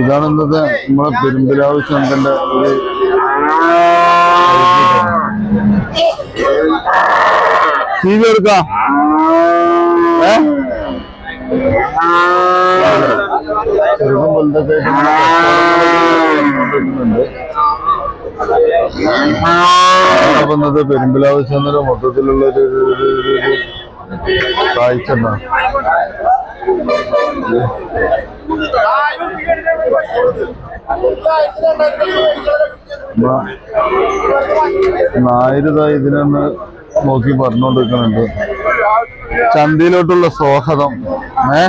ഇതാണ് ഇന്നത്തെ നമ്മളെ പെരുമ്പിലാവ് ചന്തന്റെ ഒരു ടി വി എടുക്കാം. ഏ? ചെറുതും വലുതൊക്കെ മൊത്തത്തിലുള്ള ഒരു കാഴ്ച നായരുത ഇതിനൊന്ന് നോക്കി പറഞ്ഞുകൊണ്ടിരിക്കുന്നുണ്ട് ചന്തയിലോട്ടുള്ള സ്വാഗതം. ഏ?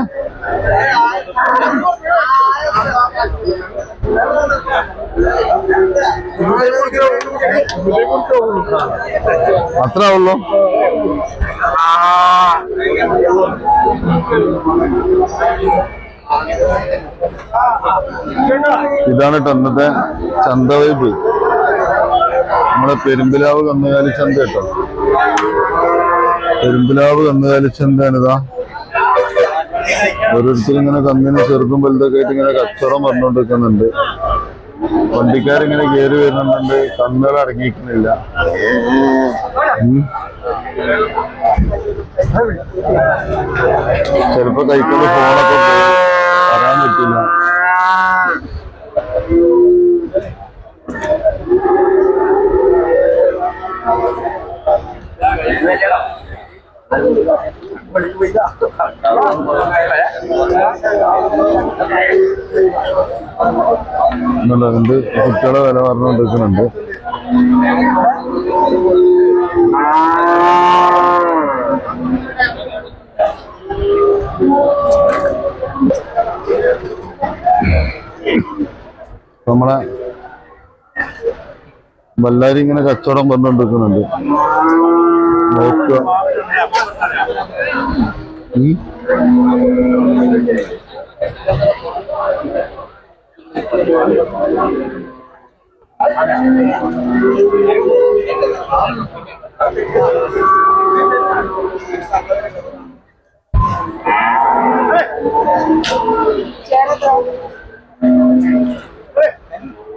അത്രേ ഉള്ളു. ഇതാണ് കേട്ടോ അന്നത്തെ ചന്ത വൈബ് നമ്മുടെ പെരുമ്പിലാവ് കന്നുകാലി ചന്ത കേട്ടോ. പെരുമ്പിലാവ് കന്നുകാലി ചന്തയാണ് ഇതാ ഓരോരുത്തരും ഇങ്ങനെ കന്നിന് ചെറുതും വലുതൊക്കെ ആയിട്ട് ഇങ്ങനെ കച്ചവടം പറഞ്ഞുകൊണ്ടിരിക്കുന്നുണ്ട്. വണ്ടിക്കാരിങ്ങനെ കയറി വരുന്നുണ്ട്. കണ്ണുകൾ അടങ്ങിയിരിക്കുന്നില്ല ഉം. ചിലപ്പോ കൈക്കൊണ്ട് ഫോണൊക്കെ പറയാൻ പറ്റില്ല. എന്നുള്ളതുകൊണ്ട് കുട്ടികളെ വില പറഞ്ഞുകൊണ്ടിരിക്കുന്നുണ്ട് നമ്മളെ ബല്ലാരി ഇങ്ങനെ കച്ചവടം പറഞ്ഞുകൊണ്ടിരിക്കുന്നുണ്ട് നോക്കുക.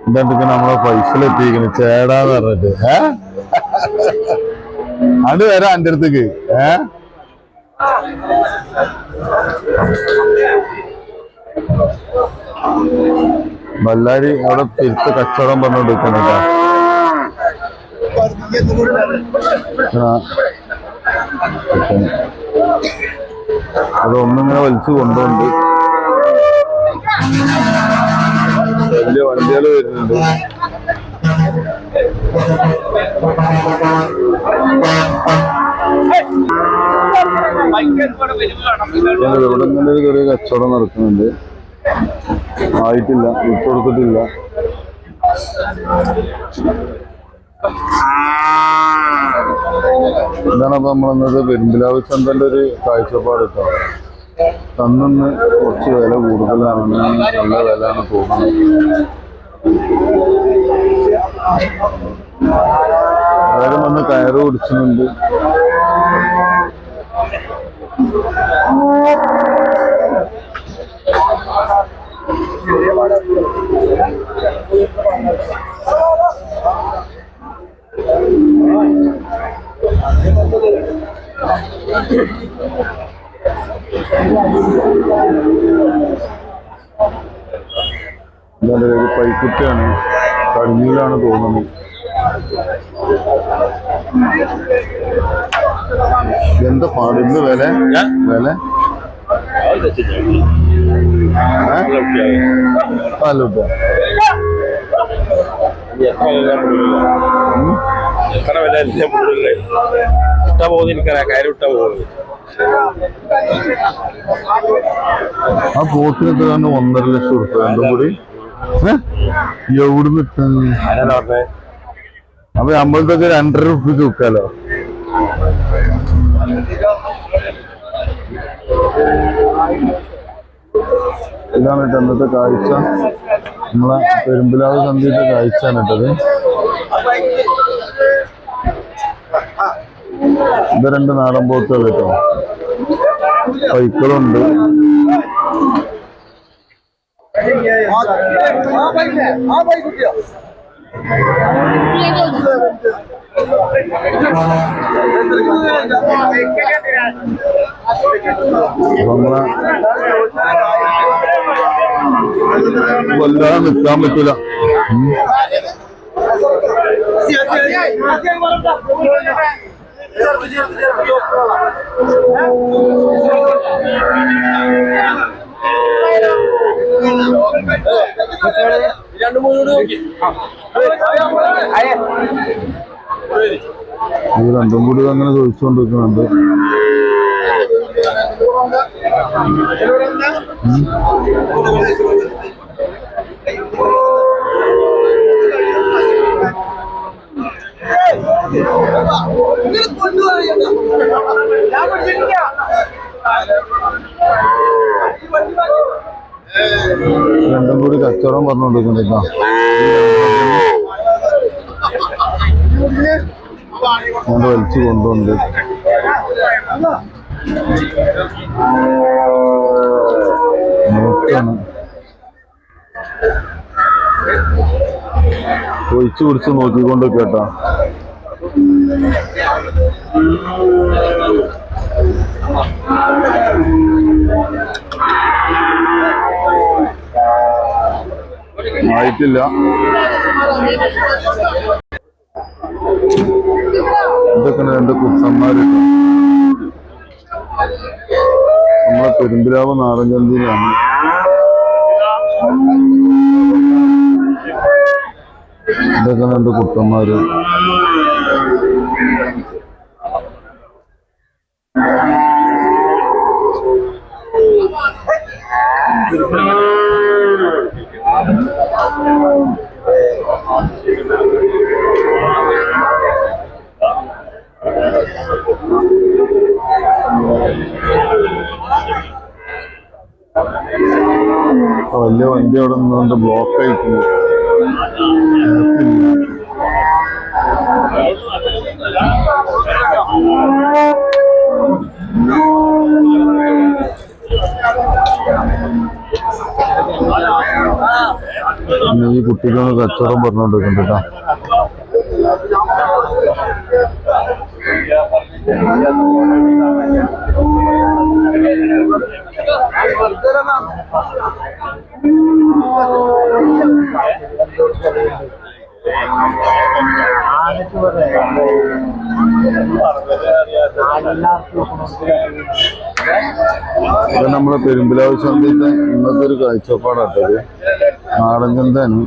ഇതെന്തൊക്കെ നമ്മളെ പൈസയിലെത്തിയിരിക്കുന്നു? ചേടാന്ന് പറഞ്ഞിട്ട്. ഏ? അത് വരാം എന്റെ അടുത്തേക്ക്. ഏ? ബല്ലാരി അവിടെ തിരുത്ത് കച്ചവടം പറഞ്ഞോണ്ടിരിക്കുന്നുണ്ട് അത് ഒന്നിങ്ങനെ വലിച്ചു കൊണ്ടുണ്ട് വലിയ വണ്ടികൾ വരുന്നുണ്ട്. ഇവിടെ ഇങ്ങനെ ഒരു ചെറിയ കച്ചവടം നടക്കുന്നുണ്ട്. ആയിട്ടില്ല വിട്ടു കൊടുത്തിട്ടില്ല. ഇതാണ് അപ്പൊ നമ്മളെന്നത് പെരുമ്പിലാവ് ചന്തന്റെ ഒരു കാഴ്ചപ്പാട് കേട്ടോ. തന്നിന്ന് കുറച്ച് വില കൂടുതലാണ് നല്ല വില ആണ് തോന്നുന്നത്. വേറെ വന്ന് കയറ് പിടിച്ചുന്നുണ്ട് ഇതാണ് ഒരു പൈക്കുട്ടിയാണ്. കടിഞ്ഞിലാണ് തോന്നുന്നത് എന്താ പാടുന്നു വില? വില? ആ എത്രയാണ് ഒന്നര ലക്ഷം ഉറുപ്പ രണ്ടും കൂടി? എവിടുന്ന് പറഞ്ഞത് അപ്പൊ നമ്മളതൊക്കെ രണ്ടര ഉറുപ്പിക്ക് വിൽക്കാലോ ഇതാണ് കേട്ടോ അന്നത്തെ കാഴ്ച. നമ്മളെ പെരുമ്പിലാവ് സന്ധ്യത്തെ കാഴ്ചയാണ് കേട്ടത് ഇത് രണ്ട് നാടൻ പോത്തുകൾ കേട്ടോ. പൈക്കളുണ്ട് നമ്മളെ വല്ലാതെ നിൽക്കാൻ പറ്റൂല ഉം. രണ്ടു മൂന്ന് നോക്കി ഇത് രണ്ടും കൂടി അങ്ങനെ ചോദിച്ചുകൊണ്ടിരിക്കുന്നുണ്ട് രണ്ടും കൂടി കച്ചവടം പറഞ്ഞുകൊണ്ടിരിക്കുന്നുണ്ടോ അങ്ങനെ വലിച്ചു കൊണ്ടുണ്ട് ഒഴിച്ചു പിടിച്ച് നോക്കിക്കൊണ്ട് കേട്ടാ. ആയിട്ടില്ല. ഇതൊക്കെ രണ്ട് കുട്ടന്മാര്. നമ്മളെ പെരുമ്പിലാവ് നാടൻചന്തയിലാണ് ഇതൊക്കെ രണ്ട് കുട്ടന്മാര്. ആ വലിയ വണ്ടി അവിടെ നിന്നുകൊണ്ട് ബ്ലോക്ക് ആയിട്ടുണ്ട്. ഈ കുട്ടിക്കൊന്ന് കച്ചവടം പറഞ്ഞോണ്ടിരിക്കുന്നുണ്ട് കേട്ടോ. ഇത് നമ്മളെ പെരുമ്പിലാവ് ചന്തയുടെ ഇന്നത്തെ ഒരു കാഴ്ചപ്പാടാട്ടത്. നാടൻ ചന്തയാണ്